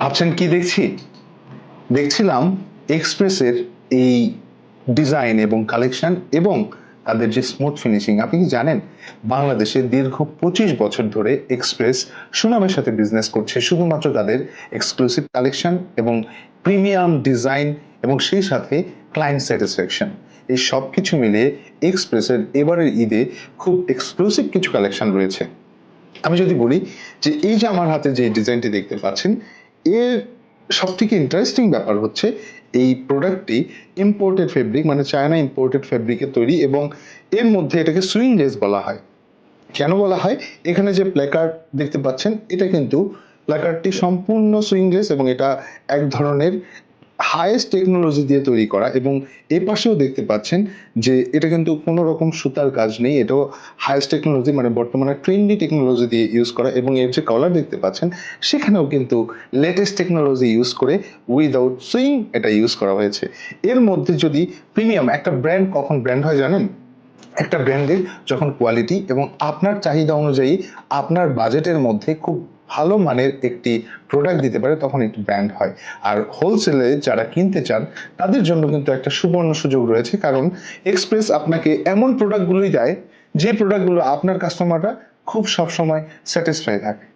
ভাবছেন কি দেখছি? দেখছিলাম এক্সপ্রেসের এই ডিজাইন এবং কালেকশন এবং তাদের যে স্মুথ ফিনিশিং আপনি কি জানেন? বাংলাদেশে দীর্ঘ পঁচিশ বছর ধরে এক্সপ্রেস সুনামের সাথে বিজনেস করছে। শুধুমাত্র তাদের এক্সক্লুসিভ কালেকশন এবং প্রিমিয়াম ডিজাইন এবং সেই সাথে ক্লায়েন্ট স্যাটিসফ্যাকশন এই সব কিছু মিলিয়ে এক্সপ্রেসের এবারের ঈদে খুব এক্সক্লুসিভ কিছু কালেকশন রয়েছে। আমি যদি বলি যে এই যে আমার হাতে যে ডিজাইনটি দেখতে পাচ্ছেন, এর সব থেকে ইন্টারেস্টিং ব্যাপার হচ্ছে এই প্রোডাক্টটি ইম্পোর্টেড ফেব্রিক মানে চায়না ইম্পোর্টেড ফেব্রিকে তৈরি এবং এর মধ্যে এটাকে সুইং লেস বলা হয়। কেন বলা হয়? এখানে যে প্ল্যাকার্ড দেখতে পাচ্ছেন, এটা কিন্তু প্ল্যাকার্ডটি সম্পূর্ণ সুইং সুইংলেস এবং এটা এক ধরনের হাইয়েস্ট টেকনোলজি দিয়ে তৈরি করা এবং এই পাশেও দেখতে পাচ্ছেন যে এটা কিন্তু কোনো রকম সুতার কাজ নেই, এটাও হায়েস্ট টেকনোলজি মানে বর্তমানে ট্রেন্ডি টেকনোলজি দিয়ে ইউজ করা এবং এর যে কলার দেখতে পাচ্ছেন সেখানেও কিন্তু লেটেস্ট টেকনোলজি ইউজ করে উইদাউট সুইং এটা ইউজ করা হয়েছে। এর মধ্যে যদি প্রিমিয়াম একটা ব্র্যান্ড কখন ব্র্যান্ড হয় জানেন? একটা ব্র্যান্ডের যখন কোয়ালিটি এবং আপনার চাহিদা অনুযায়ী আপনার বাজেটের মধ্যে খুব ভালো মানের একটি প্রোডাক্ট দিতে পারে, তখন একটি ব্র্যান্ড হয়। আর হোলসেলে যারা কিনতে চান, তাদের জন্য কিন্তু একটা সুবর্ণ সুযোগ রয়েছে। কারণ এক্সপ্রেস আপনাকে এমন প্রোডাক্টগুলোই দেয়, যে প্রোডাক্টগুলো আপনার কাস্টমাররা খুব সবসময় স্যাটিসফাই থাকে।